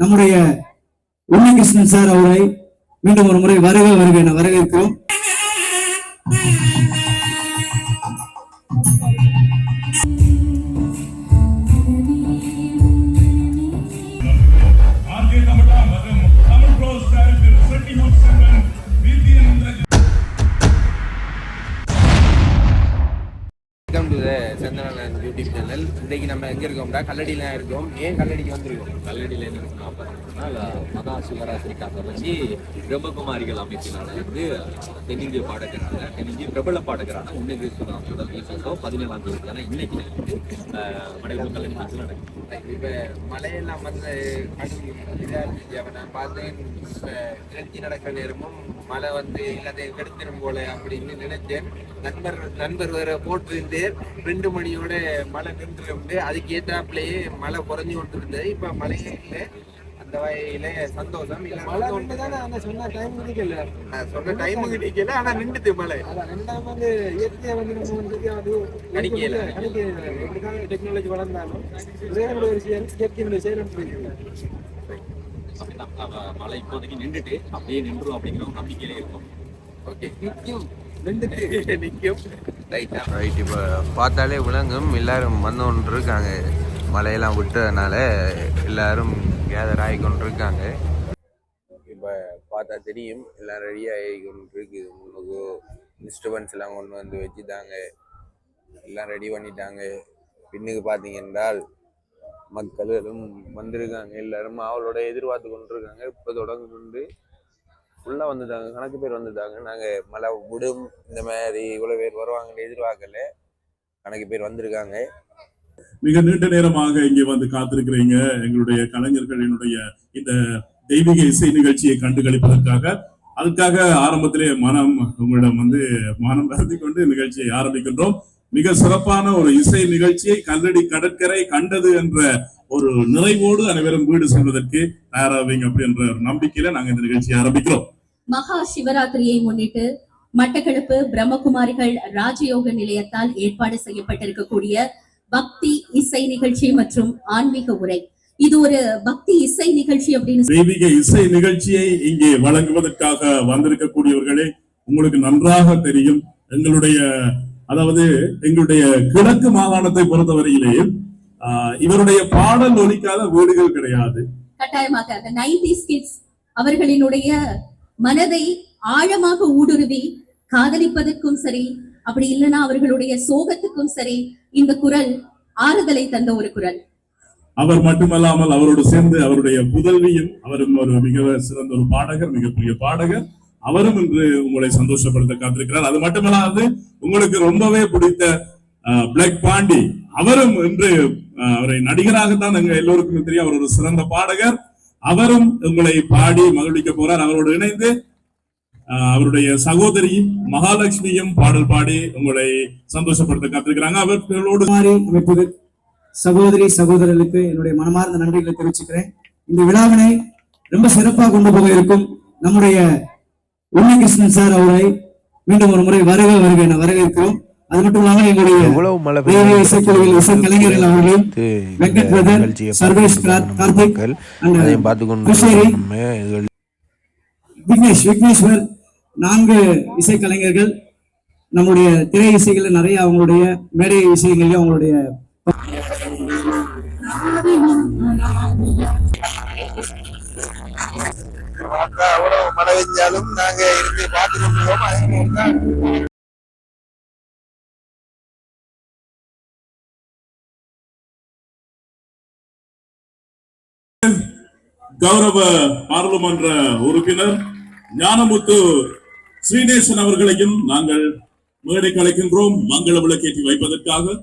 நம்முடைய உன்னிகிருஷ்ணன் சார் அவரை மீண்டும் ஒரு முறை வருக வருக என வரவேற்கிறோம். ஆர்கே தமிழா மற்றும் தமிழ் யூடியூப் சேனல் இன்றைக்கு நம்ம எங்கே இருக்கோம்னா கல்லடியில் இருக்கோம். ஏன் கல்லடிக்கு வந்திருக்கோம்? கல்லடியில் என்ன பார்த்தீங்கன்னா மகா சிவராத்திரிக்காக வச்சு பிரம்மகுமாரிகள் அமைப்பினால வந்து தென்னிந்திய பாடகரான தென்னிந்திய பிரபல பாடகரான உன்னதி சுதாமோட வீசோ பதினேழாம் தேதி. தானே இன்னைக்கு மடையில் கல்லடி ஃபங்க்ஷன் நடக்குது. இப்போ மழையெல்லாம் வந்து இதாக இருந்துச்சு பார்த்தேன் இப்போ நடக்கிற நேரமும் மழை வந்து எல்லாத்தையும் கெடுத்துரும் போல அப்படின்னு நினைச்சேன் நண்பர் நண்பர் வேற போட்டிருந்து ரெண்டு மணியோட மழை நின்றுட்டு அதுக்கு ஏத்தாப்புலயே மழை குறைஞ்சு கொண்டு இருந்தது இப்போ மழையே இல்லை. அந்த வகையில சந்தோஷம். இல்ல மழை நின்று தானே அந்த சொன்ன டைம் கிடைக்கல. நான் சொன்ன நிக்கல ஆனா நின்றுது மழை. ரெண்டாவது வந்து இயற்கையை வந்து நம்ம வந்து அது கணிக்கல. எப்படிதான் டெக்னாலஜி வளர்ந்தாலும் இறைவனுடைய ஒரு செயல் இயற்கையினுடைய செயல் அப்படிதான் மழை இப்போதைக்கு நின்றுட்டு அப்படியே நின்றுடும் அப்படிங்கிற ஒரு நம்பிக்கையிலே இருக்கும். ஓகே. நிக்கும் நின்றுட்டு. நிக்கும் ரைட்டா ரைட் இப்போ பார்த்தாலே விளங்கும் எல்லாரும் வந்து கொண்டு இருக்காங்க மழையெல்லாம் விட்டதுனால எல்லாரும் கேதர் ஆகி கொண்டு இருக்காங்க இப்போ பார்த்தா தெரியும். எல்லாம் ரெடி ஆகி கொண்டு இருக்கு முன்னுக்கு டிஸ்டர்பன்ஸ் எல்லாம் கொண்டு வந்து வச்சுட்டாங்க. எல்லாம் ரெடி பண்ணிட்டாங்க. பின்னுக்கு பார்த்தீங்க என்றால் மக்களும் வந்திருக்காங்க எல்லாரும் அவளோட எதிர்பார்த்து கொண்டு இப்போ தொடங்குண்டு ஃபுல்லாக வந்துட்டாங்க கணக்கு பேர் வந்துட்டாங்க. நாங்கள் மழை விடும் இந்த மாதிரி இவ்வளோ பேர் வருவாங்கன்னு எதிர்பார்க்கல. கணக்கு பேர் வந்திருக்காங்க. மிக நீண்ட நேரமாக இங்கே வந்து காத்திருக்கிறீங்க. எங்களுடைய கலைஞர்களினுடைய இந்த தெய்வீக இசை நிகழ்ச்சியை கண்டு களிப்பதற்காக அதுக்காக ஆரம்பத்திலே மனம் உங்களிடம் வந்து மனம் வருத்தி கொண்டு நிகழ்ச்சியை ஆரம்பிக்கின்றோம். மிக சிறப்பான ஒரு இசை நிகழ்ச்சியை கல்லடி கடற்கரை கண்டது என்ற ஒரு நிறைவோடு அனைவரும் வீடு செல்வதற்கு தயாராவீங்க அப்படின்ற ஒரு நம்பிக்கையில நாங்க இந்த நிகழ்ச்சியை ஆரம்பிக்கிறோம். மகா சிவராத்திரியை முன்னிட்டு மட்டக்களப்பு பிரம்மகுமாரிகள் ராஜயோக நிலையத்தால் ஏற்பாடு செய்யப்பட்டிருக்கக்கூடிய பக்தி இசை நிகழ்ச்சி மற்றும் ஆன்மீக உரை. இது ஒரு பக்தி இசை நிகழ்ச்சி அப்படின்னு தெய்வீக இசை நிகழ்ச்சியை இங்கே வழங்குவதற்காக வந்திருக்கக்கூடியவர்களே உங்களுக்கு நன்றாக தெரியும். எங்களுடைய அதாவது எங்களுடைய கிழக்கு மாகாணத்தை பொறுத்தவரையிலே இவருடைய பாடல் ஒலிக்காத வீடுகள் கிடையாது. கட்டாயமாக அந்த நைன்டி கிட்ஸ் அவர்களினுடைய மனதை ஆழமாக ஊடுருவி காதலிப்பதற்கும் சரி அப்படி இல்லைன்னா அவர்களுடைய சோகத்துக்கும் சரி இந்த குரல் ஆறுதலை தந்த ஒரு குரல். அவர் மட்டுமல்லாமல் அவரோடு சேர்ந்து அவருடைய புதல்வியும் அவரும் ஒரு மிக சிறந்த ஒரு பாடகர் மிகப்பெரிய பாடகர். அவரும் இன்று உங்களை சந்தோஷப்படுத்த காத்திருக்கிறார். அது மட்டுமல்லாது உங்களுக்கு ரொம்பவே பிடித்த பிளாக் பாண்டி அவரும் இன்று அவரை நடிகராகத்தான் எங்க எல்லோருக்கும் தெரியும். அவர் ஒரு சிறந்த பாடகர். அவரும் உங்களை பாடி மகிழ்விக்க போறார். அவரோடு இணைந்து அவருடைய சகோதரி மகாலட்சுமியும் பாடல் பாடி உங்களை சந்தோஷப்படுத்த காத்திருக்கிறாங்க. அவர்களோடு அமைப்பது சகோதரி சகோதரர்களுக்கு என்னுடைய மனமார்ந்த நன்றிகளை தெரிவிச்சுக்கிறேன். இந்த விழாவினை ரொம்ப சிறப்பாக கொண்டு போக இருக்கும். நம்முடைய உன்னிகிருஷ்ணன் சார் அவரை மீண்டும் ஒரு முறை வருக வருக என வரவேற்கிறோம். அது மட்டும் இல்லாமல் எங்களுடைய இசைக்குழுவில் இசை கலைஞர்கள் பெய்யுது வெங்கட் பிரதர், சர்வேஷ் கார்த்திக், கிருஷ்ணகிரி. விக்னேஷ் விக்னேஸ்வர் நான்கு இசை கலைஞர்கள். நம்முடைய திரை இசைகள்ல நிறைய அவங்களுடைய மேடை இசைகள்லயும் அவங்களுடைய பார்த்தா அவ்வளவு மழை பெஞ்சாலும் நாங்க இருந்து பார்த்து கொண்டிருக்கோம் கௌரவ பாராளுமன்ற உறுப்பினர் ஞானமுத்து ஸ்ரீநேசன் அவர்களையும் நாங்கள் மேடைக்கு அழைக்கின்றோம் மங்கள விளக்கேற்றி வைப்பதற்காக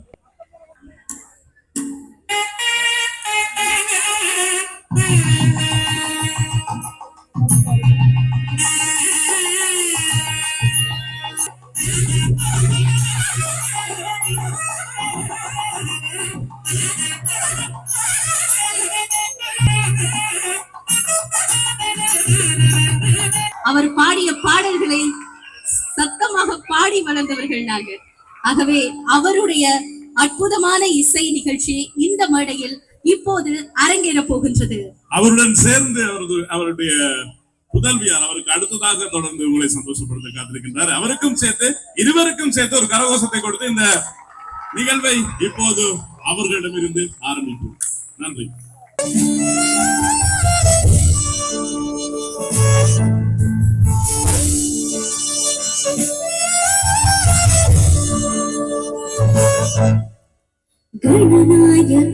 நாங்கள் ஆகவே அவருடைய அற்புதமான இசை நிகழ்ச்சி இந்த மேடையில் இப்போது அரங்கேற போகின்றது. அவருடன் சேர்ந்து அவரது அவருடைய புதல்வியார் அவருக்கு அடுத்ததாக தொடர்ந்து உங்களை சந்தோஷப்படுத்த காத்திருக்கின்றார். அவருக்கும் சேர்த்து இருவருக்கும் சேர்த்து ஒரு கரகோஷத்தை கொடுத்து இந்த நிகழ்வை இப்போது அவர்களிடமிருந்து ஆரம்பிப்போம். நன்றி.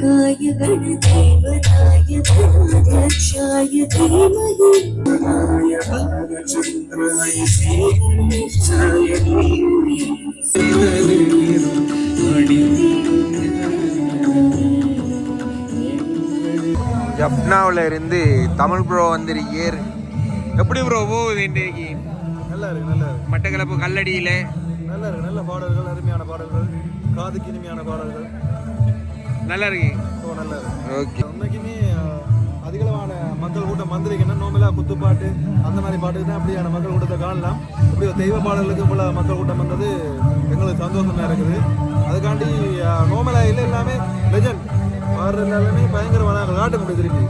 गणनायकाय गणदेवताय गणाध्यक्षाय धीमहि ஜப்னாவில் இருந்து தமிழ் ப்ரோ வந்திருக்கீர் எப்படி ப்ரோ போகுது இன்றைக்கு நல்லா இருக்கு நல்லா இருக்கு மட்டக்களப்பு கல்லடியில நல்லா இருக்கு நல்ல பாடல்கள் அருமையான பாடல்கள் காதுக்கு இனிமையான பாடல்கள் நல்லா இருக்கு ஓ நல்லா இருக்கு ஓகே. அஹ், அதிகளவான மக்கள் கூட்டம் வந்திருக்குன்னா நோமலா குத்துப்பாட்டு அந்த மாதிரி பாட்டுக்கு தான் அப்படியான மக்கள் கூட்டத்தை காணலாம். இப்படி தெய்வ பாடல்களுக்கு போல மக்கள் கூட்டம் வந்தது எங்களுக்கு சந்தோஷமா இருக்குது. அதுக்காண்டி நோமலா இல்லை எல்லாமே லெஜண்ட் பாடுற எல்லாமே பயங்கரமான காட்டு திருப்பி.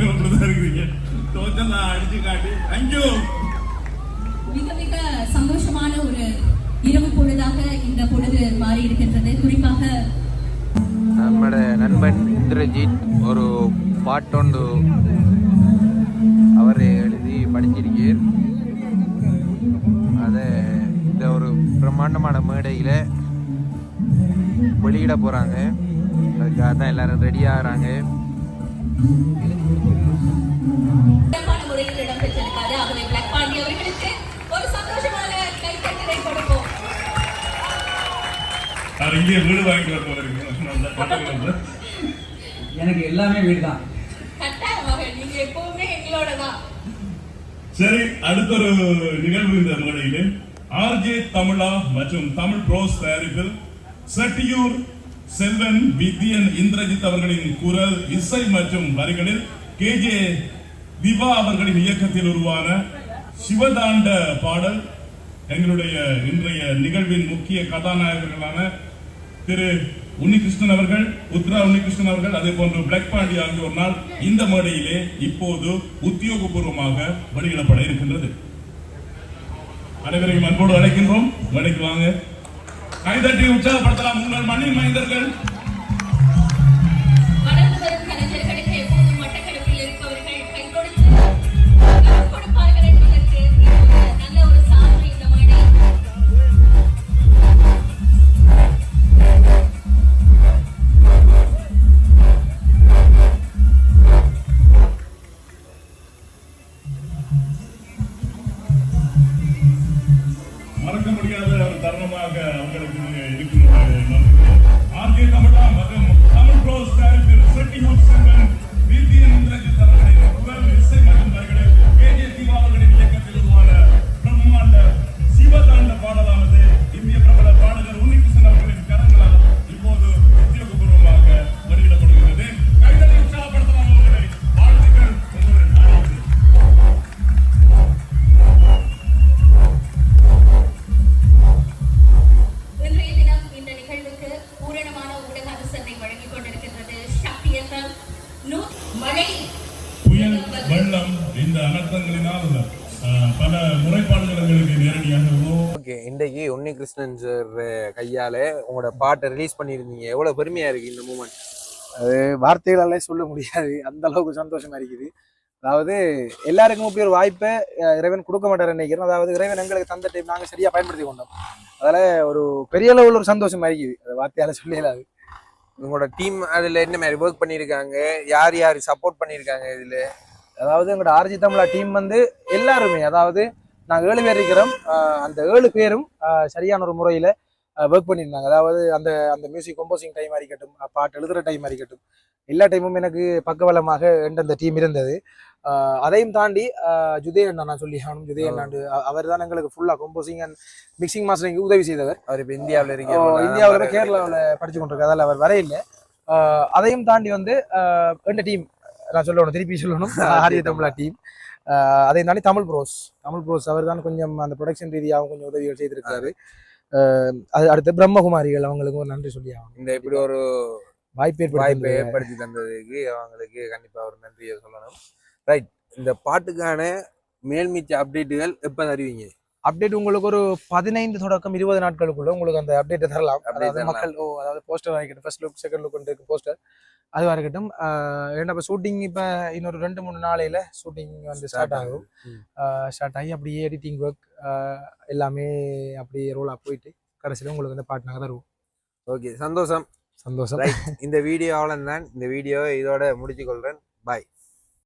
சொன்னா மட்டக்களப்புல தான் இருக்கிறீங்க. டோட்டலா அடிச்சு காட்டி தேங்க்யூ மிக மிக சந்தோஷமான ஒரு இரவு பொழுதாக இந்த பொழுது மாறி இருக்கின்றது குறிப்பாக நம்மட நண்பன் இந்திரஜித் ஒரு பாட்டொண்டு அவர் எழுதி படிச்சிருக்கீர். அதை இந்த ஒரு பிரம்மாண்டமான மேடையில் வெளியிட போகிறாங்க அதுக்காக தான் எல்லாரும் ரெடி ஆகிறாங்க. சிறப்பான முறையில் இடம்பெற்றிருக்காது ஆகவே பிளாக் பாண்டி அவர்களுக்கு ஒரு சந்தோஷமான கைத்தட்டலை கொடுப்போம். நான் இங்கேயே வீடு வாங்கிட்டு போல இருக்கு. மட்டக்களப்புல எனக்கு எல்லாமே வீடு தான் கட்டாயமாக நீங்க எப்பவுமே எங்களோட தான் சரி அடுத்த ஒரு நிகழ்வு இந்த மேடையிலே. ஆர்ஜே தமிழா மற்றும் தமிழ் ப்ரோஸ் தயாரிப்பில் செட்டியூர் செல்வன் வித்யன் இந்திரஜித் அவர்களின் குரல் இசை மற்றும் வரிகளில் கேஜே திவா அவர்களின் இயக்கத்தில் உருவான சிவதாண்ட பாடல். எங்களுடைய இன்றைய நிகழ்வின் முக்கிய கதாநாயகர்களான திரு உன்னிகிருஷ்ணன் அவர்கள் உத்ரா உன்னிகிருஷ்ணன் அவர்கள் அதே போன்று பிளாக் பாண்டி ஆகியோர் நாள் இந்த மேடையிலே இப்போது உத்தியோகபூர்வமாக வெளியிடப்பட இருக்கின்றது. அனைவரையும் அன்போடு அழைக்கின்றோம். மேடைக்கு வாங்க. கைதட்டி உற்சாகப்படுத்தலாம் உங்கள் மண்ணின் மைந்தர்கள். Gracias. வெள்ளம் இந்த அனர்த்தங்களினால் பல முறைப்பாடுகள் எங்களுக்கு நேரடியாக ஓகே இன்றைக்கு உன்னி கிருஷ்ணன் சார் கையால் உங்களோட பாட்டை ரிலீஸ் பண்ணியிருந்தீங்க. எவ்வளோ பெருமையாக இருக்குது இந்த மூமெண்ட் அது வார்த்தைகளாலே சொல்ல முடியாது. அந்த அளவுக்கு சந்தோஷமா இருக்குது. அதாவது எல்லாருக்கும் இப்படி ஒரு வாய்ப்பை இறைவன் கொடுக்க மாட்டார் நினைக்கிறேன் அதாவது இறைவன் எங்களுக்கு தந்த டைம் நாங்கள் சரியா பயன்படுத்தி கொண்டோம். அதில் ஒரு பெரிய அளவில் ஒரு சந்தோஷமா இருக்குது. அது வார்த்தையால சொல்லலாது உங்களோட டீம் அதுல என்ன மாதிரி ஒர்க் பண்ணிருக்காங்க யார் யார் சப்போர்ட் பண்ணிருக்காங்க இதுல? அதாவது எங்களோட ஆர்ஜி தமிழா டீம் வந்து எல்லாருமே அதாவது நாங்கள் ஏழு பேர் இருக்கிறோம். அந்த ஏழு பேரும் சரியான ஒரு முறையில் ஒர்க் பண்ணியிருந்தாங்க. அதாவது அந்த அந்த மியூசிக் கம்போசிங் டைம் இருக்கட்டும் பாட்டு எழுதுகிற டைம் இருக்கட்டும் எல்லா டைமும் எனக்கு பக்கபலமாக என்ற அந்த டீம் இருந்தது. அதையும் தாண்டி ஜுதே அண்ணா நான் சொல்லி ஆகணும். ஜுதே அண்ணாண்டு அவர் தான் எங்களுக்கு ஃபுல்லாக கம்போசிங் அண்ட் மிக்சிங் மாஸ்டரிங் உதவி செய்தவர். அவர் இப்ப இந்தியாவுல ஓ, இருக்க இந்தியாவுல கேரளாவில் படிச்சு கொண்டிருக்காரு. அதில் அவர் வரையில ஆஹ் அதையும் தாண்டி வந்து ரெண்டு டீம் நான் சொல்லணும் திருப்பி சொல்லணும். ஆரிய தமிழா டீம். அதையும் தாண்டி தமிழ் ப்ரோஸ் தமிழ் ப்ரோஸ் அவர் தான் கொஞ்சம் அந்த ப்ரொடக்ஷன் ரீதியாகவும் கொஞ்சம் உதவிகள் செய்திருக்காரு. அது அடுத்து பிரம்மகுமாரிகள் அவங்களுக்கு ஒரு நன்றி சொல்லி ஆகணும். இந்த இப்படி ஒரு வாய்ப்பு வாய்ப்பை ஏற்படுத்தி தந்ததுக்கு அவங்களுக்கு கண்டிப்பா ஒரு நன்றியை சொல்லணும். ரைட் இந்த பாட்டுக்கான மேல்மிச்ச அப்டேட்டுகள் எப்ப தருவீங்க? அப்டேட் உங்களுக்கு ஒரு பதினைந்து தொடக்கம் இருபது நாட்களுக்குள்ள உங்களுக்கு அந்த அப்டேட்டை தரலாம். அதாவது. மக்கள் ஓ அதாவது போஸ்டர் இருக்கட்டும் ஃபர்ஸ்ட் லுக் செகண்ட் லுக் இருக்கு போஸ்டர் அதுவாக இருக்கட்டும். ஏன்னா இப்போ ஷூட்டிங் இப்போ இன்னொரு ரெண்டு மூணு நாளையில ஷூட்டிங் வந்து ஸ்டார்ட் ஆகும். ஸ்டார்ட் ஆகி அப்படியே எடிட்டிங் ஒர்க் எல்லாமே அப்படியே ரோலாக போயிட்டு கடைசியில் உங்களுக்கு அந்த பாட்டு நாங்கள் தருவோம். ஓகே சந்தோஷம். சந்தோஷம். ரைட் இந்த வீடியோ அவ்வளோதான் இந்த வீடியோவை இதோட முடிச்சு கொள்றேன். பாய்